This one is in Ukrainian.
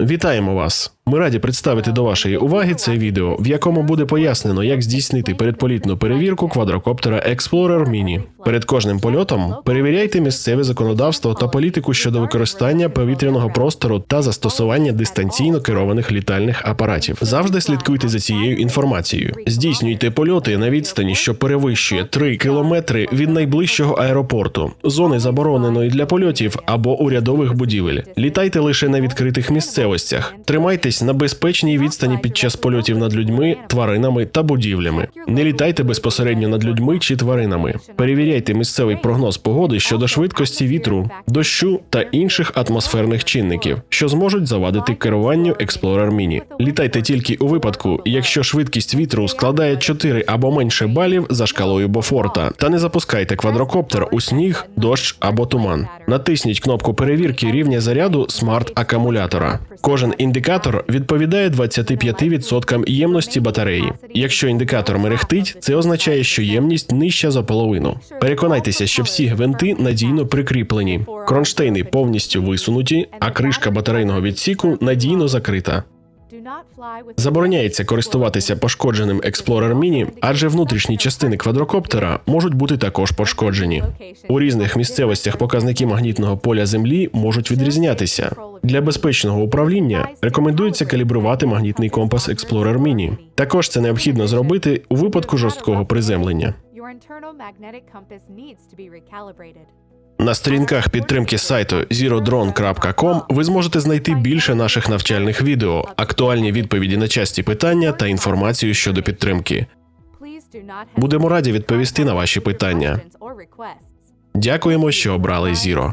Вітаємо вас! Ми раді представити до вашої уваги це відео, в якому буде пояснено, як здійснити передполітну перевірку квадрокоптера Explorer Mini. Перед кожним польотом перевіряйте місцеве законодавство та політику щодо використання повітряного простору та застосування дистанційно керованих літальних апаратів. Завжди слідкуйте за цією інформацією. Здійснюйте польоти на відстані, що перевищує 3 кілометри від найближчого аеропорту, зони забороненої для польотів або урядових будівель. Літайте лише на відкритих місцевостях. Тримайтесь на безпечній відстані під час польотів над людьми, тваринами та будівлями. Не літайте безпосередньо над людьми чи тваринами. Перевіряйте місцевий прогноз погоди щодо швидкості вітру, дощу та інших атмосферних чинників, що зможуть завадити керуванню Explorer Mini. Літайте тільки у випадку, якщо швидкість вітру складає 4 або менше балів за шкалою Бофорта, та не запускайте квадрокоптер у сніг, дощ або туман. Натисніть кнопку перевірки рівня заряду смарт-акумулятора. Кожен індикатор відповідає 25% ємності батареї. Якщо індикатор мерехтить, це означає, що ємність нижча за половину. Переконайтеся, що всі гвинти надійно прикріплені, кронштейни повністю висунуті, а кришка батарейного відсіку надійно закрита. Забороняється користуватися пошкодженим Explorer Mini, адже внутрішні частини квадрокоптера можуть бути також пошкоджені. У різних місцевостях показники магнітного поля Землі можуть відрізнятися. Для безпечного управління рекомендується калібрувати магнітний компас Explorer Mini. Також це необхідно зробити у випадку жорсткого приземлення. Your internal magnetic compass needs to be recalibrated. На сторінках підтримки сайту zerodrone.com ви зможете знайти більше наших навчальних відео, актуальні відповіді на часті питання та інформацію щодо підтримки. Будемо раді відповісти на ваші питання. Дякуємо, що обрали. Zero.